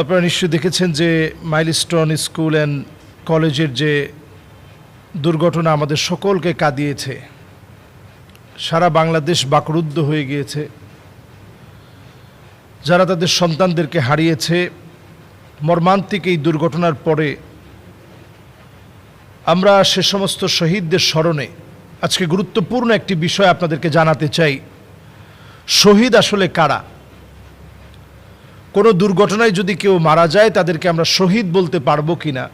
আপনারা নিশ্চয়ই দেখেছেন যে মাইলস্টোন স্কুল অ্যান্ড কলেজের যে দুর্ঘটনা আমাদের সকলকে কাঁদিয়েছে। সারা বাংলাদেশ বাকরুদ্ধ হয়ে গিয়েছে। যারা তাদের সন্তানদেরকে হারিয়েছে, মর্মান্তিক এই দুর্ঘটনার পরে আমরা সে সমস্ত শহীদদের স্মরণে আজকে গুরুত্বপূর্ণ একটি বিষয় আপনাদেরকে জানাতে চাই। শহীদ আসলে কারা? কোনো দুর্ঘটনায় যদি কেউ মারা যায়, তাদেরকে আমরা শহীদ বলতে পারব কিনা?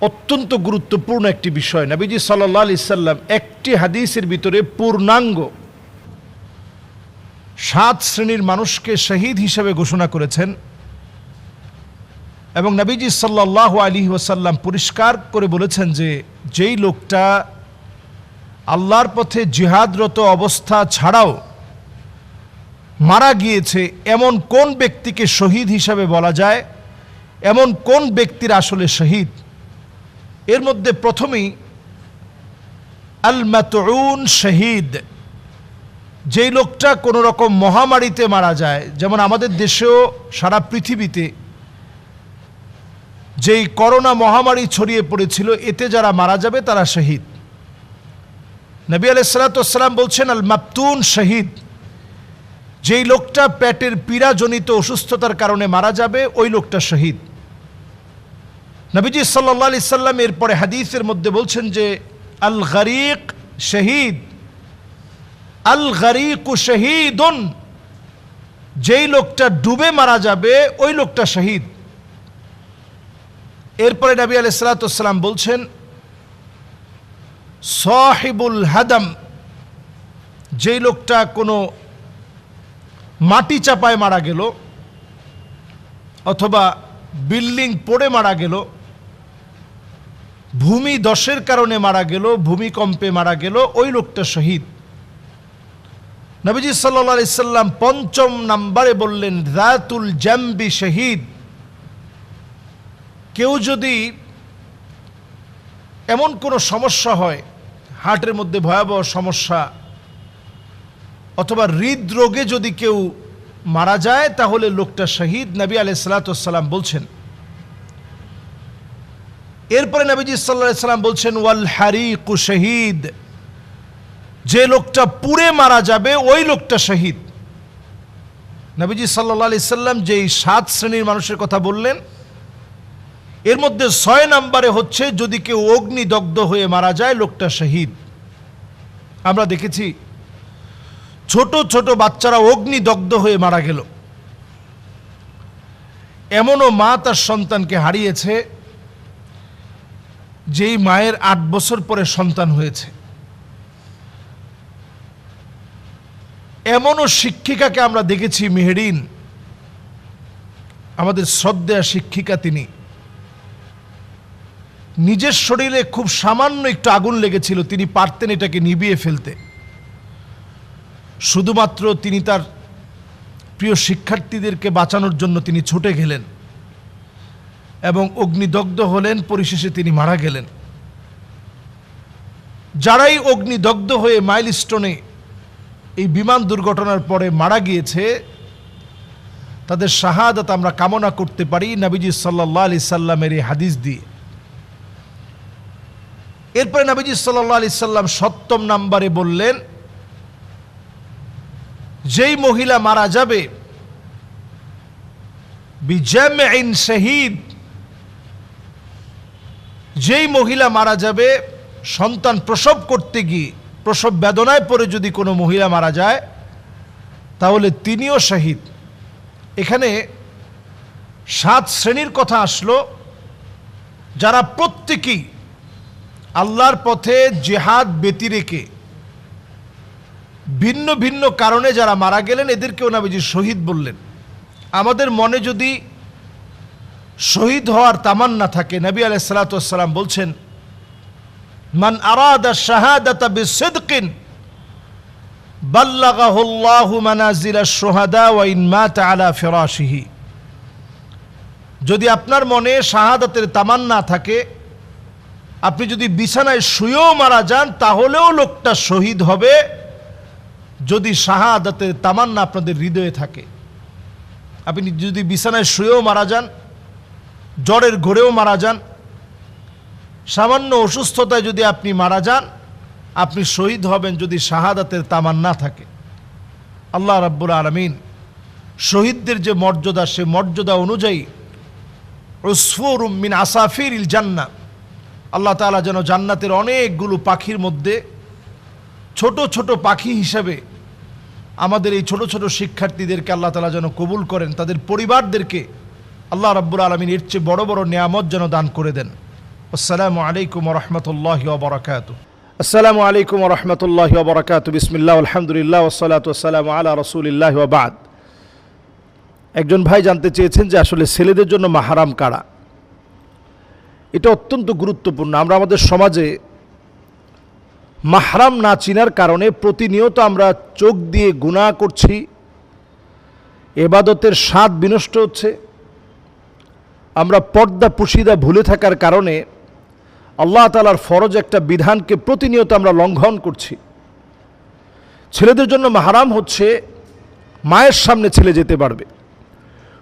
অত্যন্ত গুরুত্বপূর্ণ একটি বিষয়। নবীজি সাল্লাহ আলি সাল্লাম একটি হাদিসের ভিতরে পূর্ণাঙ্গ সাত শ্রেণির মানুষকে শহীদ হিসেবে ঘোষণা করেছেন এবং নাবিজি সাল্লাহ আলী ওসাল্লাম পরিষ্কার করে বলেছেন যে, যেই লোকটা আল্লাহর পথে জিহাদরত অবস্থা ছাড়াও মারা গিয়েছে এমন কোন ব্যক্তিকে শহীদ হিসাবে বলা যায়? এমন কোন ব্যক্তির আসলে শহীদ? এর মধ্যে প্রথমেই আল মাতউন শহীদ। যেই লোকটা কোনো রকম মহামারীতে মারা যায়, যেমন আমাদের দেশেও সারা পৃথিবীতে যেই করোনা মহামারী ছড়িয়ে পড়েছিল, এতে যারা মারা যাবে তারা শহীদ। নবী আলাইসালাতাম বলছেন আল মাপতুন শহীদ। যেই লোকটা পেটের পীড়াজনিত অসুস্থতার কারণে মারা যাবে, ওই লোকটা শহীদ। নবীজি সাল্লা আলি সাল্লাম এরপরে হাদিসের মধ্যে বলছেন যে, আল গরিক শহীদ, আল গরিক শহীদুন, যেই লোকটা ডুবে মারা যাবে, ওই লোকটা শহীদ। এরপরে নবী আলি সালাতাম বলছেন, সাহিবুল হাদাম, যেই লোকটা কোনো মাটি চাপায় মারা গেল, অথবা বিল্ডিং পড়ে মারা গেল, ভূমি দশের কারণে মারা গেল, ভূমিকম্পে মারা গেল, ওই লোকটা শহীদ। নবীজি সাল্লা সাল্লাম পঞ্চম নাম্বারে বললেন, রাতুল জাম্বি শহীদ। কেউ যদি এমন কোনো সমস্যা হয়, হার্টের মধ্যে ভয়াবহ সমস্যা, অথবা হৃদরোগে যদি কেউ মারা যায়, তাহলে লোকটা শহীদ। নবী আলাই সালাতাম বলছেন, এরপরে নবীজি সাল্লাহ সাল্লাম বলছেন, ওয়াল হারিকু শহীদ। যে লোকটা পুড়ে মারা যাবে, ওই লোকটা শহীদ। নবীজি সাল্লাহ আলি সাল্লাম যেই সাত শ্রেণির মানুষের কথা বললেন, এর মধ্যে ছয় নম্বরে হচ্ছে, যদি কেউ অগ্নিদগ্ধ হয়ে মারা যায়, লোকটা শহীদ। আমরা দেখেছি ছোট ছোট বাচ্চারা অগ্নিদগ্ধ হয়ে মারা গেল। এমনও মা তার সন্তানকে হারিয়েছে, যেই মায়ের আট বছর পরে সন্তান হয়েছে। এমনও শিক্ষিকাকে আমরা দেখেছি, মেহেরিন, আমাদের শ্রদ্ধা শিক্ষিকা তিনি। নিজের শরীরে খুব সামান্য একটু আগুন লেগেছিল, তিনি পারতেন এটাকে নিবিয়ে ফেলতে। শুধুমাত্র তিনি তার প্রিয় শিক্ষার্থীদেরকে বাঁচানোর জন্য তিনি ছুটে গেলেন এবং অগ্নিদগ্ধ হলেন, পরিশেষে তিনি মারা গেলেন। যারাই অগ্নিদগ্ধ হয়ে মাইলস্টোনে এই বিমান দুর্ঘটনার পরে মারা গিয়েছে, তাদের শাহাদাত আমরা কামনা করতে পারি নাবিজি সাল্লাহ আলি সাল্লামের এই হাদিস দিয়ে। এরপরে নাবিজি সাল্লাহ আলি সাল্লাম সপ্তম নাম্বারে বললেন যেই মহিলা মারা যাবে বিজামিন শহীদ। যেই মহিলা মারা যাবে, সন্তান প্রসব করতে গিয়ে, প্রসব বেদনায় পড়ে যদি কোনো মহিলা মারা যায়, তাহলে তিনিও শহীদ। এখানে সাত শ্রেণির কথা আসলো। যারা প্রত্যেকেই আল্লাহর পথে জেহাদ ব্যতি রেখে ভিন্ন ভিন্ন কারণে যারা মারা গেলেন, এদেরকেও নাবিজি শহীদ বললেন। আমাদের মনে যদি শহীদ হওয়ার তামান্না থাকে, নবী আলাই সালাতাম বলছেন, মান আরাদা শাহাদাতা বাল্লাগাহুল্লাহু মানাজিলা শুহাদা ওয়া ইন মাতা আলা ফিরাশিহি। যদি আপনার মনে শাহাদাতের তামান্না থাকে, আপনি যদি বিছানায় শুয়েও মারা যান, তাহলেও লোকটা শহীদ হবে। যদি শাহাদাতের তামান্না আপনাদের হৃদয়ে থাকে, আপনি যদি বিছানায় শুয়েও মারা যান, জ্বরের ঘোরেও মারা যান, সামান্য অসুস্থতায় যদি আপনি মারা যান, আপনি শহীদ হবেন যদি শাহাদাতের তামান্না থাকে। আল্লাহ রাব্বুল আলমিন শহীদদের যে মর্যাদা, সে মর্যাদা অনুযায়ী উসফুর মিন আসাফির ইল জান্না আল্লাহ তাআলা যেন জান্নাতের অনেকগুলো পাখির মধ্যে ছোট ছোট পাখি হিসাবে আমাদের এই ছোট ছোট শিক্ষার্থীদেরকে আল্লাহ তালা যেন কবুল করেন, তাদের পরিবারদেরকে আল্লাহ রাব্বুল আলমিন এর চেয়ে বড় বড় নিয়ামত যেন দান করে দেন। আসসালামু আলাইকুম রহমতুল্লাহ বরাকাত আসসালামু আলাইকুম রহমতুল্লাহ বরাকাত বিসমিল্লাহ, আলহামদুলিল্লাহ ওসালাত আসসালাম আলা রসুলিল্লাহ বাদ। একজন ভাই জানতে চেয়েছেন যে আসলে ছেলেদের জন্য মাহারাম কারা? এটা অত্যন্ত গুরুত্বপূর্ণ। আমরা আমাদের সমাজে মাহরাম না চিনার কারণে প্রতিনিয়ত আমরা চোখ দিয়ে গুণা করছি, এবাদতের স্বাদ বিনষ্ট হচ্ছে। আমরা পর্দা পুশিদা ভুলে থাকার কারণে আল্লাহ তালার ফরজ একটা বিধানকে প্রতিনিয়ত আমরা লঙ্ঘন করছি। ছেলেদের জন্য মাহারাম হচ্ছে মায়ের সামনে ছেলে যেতে পারবে,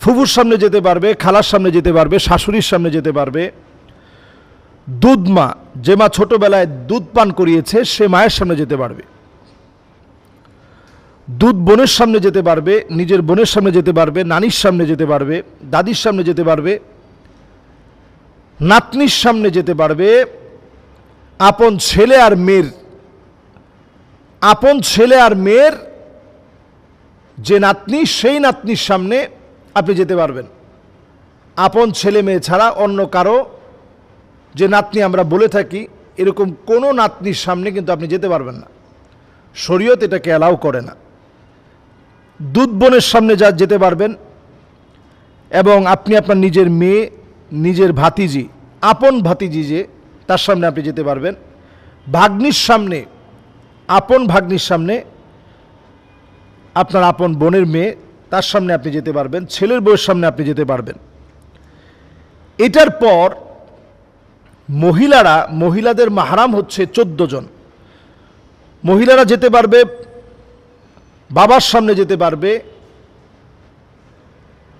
ফুফুর সামনে যেতে পারবে, খালার সামনে যেতে পারবে, শাশুড়ির সামনে যেতে পারবে। দুধ মা, যে মা ছোটবেলায় দুধ পান করিয়েছে, সে মায়ের সামনে যেতে পারবে। দুধ বোনের সামনে যেতে পারবে, নিজের বোনের সামনে যেতে পারবে, নানির সামনে যেতে পারবে, দাদির সামনে যেতে পারবে, নাতনির সামনে যেতে পারবে, আপন ছেলে আর মেয়ের। আপন ছেলে আর মেয়ের, যে নাতনি, সেই নাতনির সামনে আপনি যেতে পারবেন। আপন ছেলে মেয়ে ছাড়া অন্য কারও যে নাতনি আমরা বলে থাকি, এরকম কোনো নাতনির সামনে কিন্তু আপনি যেতে পারবেন না। শরীয়ত এটাকে অ্যালাউ করে না। দুধ বোনের সামনে যা যেতে পারবেন এবং আপনি আপনার নিজের মেয়ে, নিজের ভাতিজি, আপন ভাতিজি যে, তার সামনে আপনি যেতে পারবেন। ভাগ্নির সামনে, আপন ভাগ্নির সামনে আপনার আপন বোনের মেয়ে, তার সামনে আপনি যেতে পারবেন। ছেলের বউয়ের সামনে আপনি যেতে পারবেন। এটার পর মহিলারা, মহিলাদের মাহারাম হচ্ছে চোদ্দ জন। মহিলারা যেতে পারবে, বাবার সামনে যেতে পারবে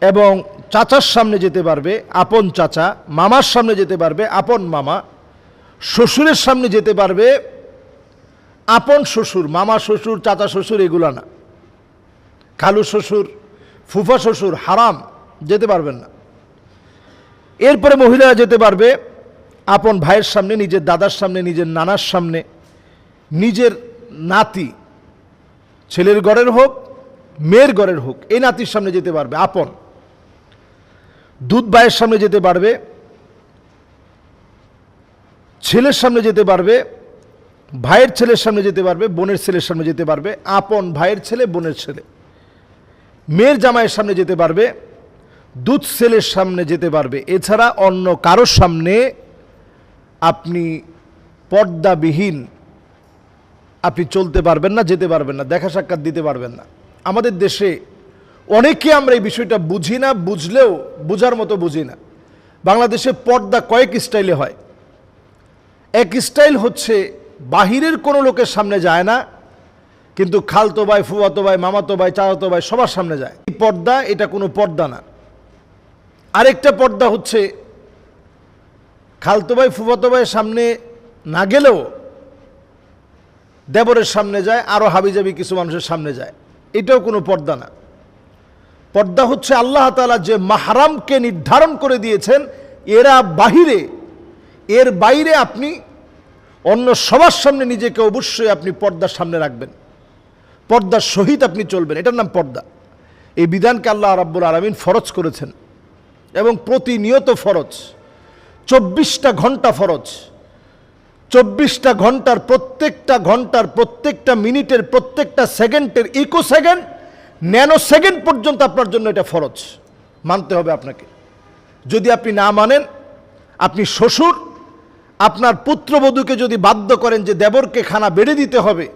এবং চাচার সামনে যেতে পারবে, আপন চাচা, মামার সামনে যেতে পারবে, আপন মামা, শ্বশুরের সামনে যেতে পারবে, আপন শ্বশুর, মামা শ্বশুর, চাচা শ্বশুর, এগুলো না। খালু শ্বশুর, ফুফা শ্বশুর, হারাম, যেতে পারবেন না। এরপরে মহিলারা যেতে পারবে আপন ভাইয়ের সামনে, নিজের দাদার সামনে, নিজের নানার সামনে, নিজের নাতি, ছেলের ঘরের হোক, মেয়ের ঘরের হোক, এই নাতির সামনে যেতে পারবে, আপন। দুধ ভাইয়ের সামনে যেতে পারবে, ছেলের সামনে যেতে পারবে, ভাইয়ের ছেলের সামনে যেতে পারবে, বোনের ছেলের সামনে যেতে পারবে, আপন ভাইয়ের ছেলে, বোনের ছেলে। মেয়ের জামাইয়ের সামনে যেতে পারবে, দুধ ছেলের সামনে যেতে পারবে, এছাড়া অন্য কারোর সামনে আপনি পর্দাবিহীন। আপনি চলতে পারবেন না, যেতে পারবেন না, দেখা সাক্ষাৎ দিতে পারবেন না। আমাদের দেশে অনেকে আমরা এই বিষয়টা বুঝি না, বুঝলেও, বুঝার মতো বুঝি না। বাংলাদেশে পর্দা কয়েক স্টাইলে হয়। এক স্টাইল হচ্ছে, বাহিরের কোনো লোকের সামনে যায় না, কিন্তু খালতো ভাই, ফুয়াতো ভাই, মামাতো ভাই, চাচাতো ভাই সবার সামনে যায়। এই পর্দা, এটা কোনো পর্দা না। আরেকটা পর্দা হচ্ছে খালতো ভাই, ফুফাতো ভাইয়ের সামনে না গেলেও দেবরের সামনে যায় আরও হাবিজাবি কিছু মানুষের সামনে যায়। এটাও কোনো পর্দা না। পর্দা হচ্ছে আল্লাহ তালা যে মাহারামকে নির্ধারণ করে দিয়েছেন, এরা বাহিরে, এর বাইরে আপনি অন্য সবার সামনে নিজেকে অবশ্যই আপনি পর্দার সামনে রাখবেন। পর্দার সহিত আপনি চলবেন, এটার নাম পর্দা। এই বিধানকে আল্লাহ রাব্বুল আলমিন ফরজ করেছেন এবং প্রতিনিয়ত ফরজ। চব্বিশটা ঘণ্টা ফরজ। চব্বিশটা ঘণ্টার প্রত্যেকটা ঘণ্টার প্রত্যেকটা মিনিটের প্রত্যেকটা সেকেন্ডের ইকো সেকেন্ড ন্যানো সেকেন্ড পর্যন্ত আপনার জন্য এটা ফরজ। মানতে হবে আপনাকে। যদি আপনি না মানেন, আপনি শ্বশুর, আপনার পুত্রবধূকে যদি বাধ্য করেন যে দেবরকে খানা বেড়ে দিতে হবে,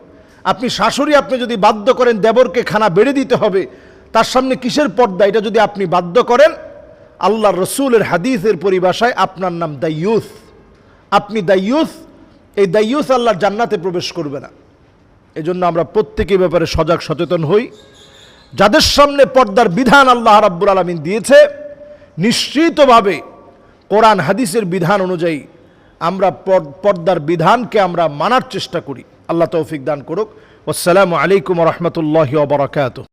আপনি শাশুড়ি, আপনি যদি বাধ্য করেন দেবরকে খানা বেড়ে দিতে হবে, তার সামনে কিসের পর্দা? এটা যদি আপনি বাধ্য করেন আল্লাহ রসুলের হাদিসের পরিভাষায় আপনার নাম দাইয়ুস আপনি দাইয়ুস এই দাইয়ুস আল্লাহর জান্নাতে প্রবেশ করবে না। এজন্য আমরা প্রত্যেকের ব্যাপারে সজাগ সচেতন হই। যাদের সামনে পর্দার বিধান আল্লাহ রাব্বুল আলমিন দিয়েছে, নিশ্চিতভাবে কোরআন, হাদিসের বিধান অনুযায়ী আমরা পর- পর্দার বিধানকে আমরা মানার চেষ্টা করি। আল্লাহ তৌফিক দান করুক। আসসালামু আলাইকুম রহমতুল্লাহ বারাকাতুহ।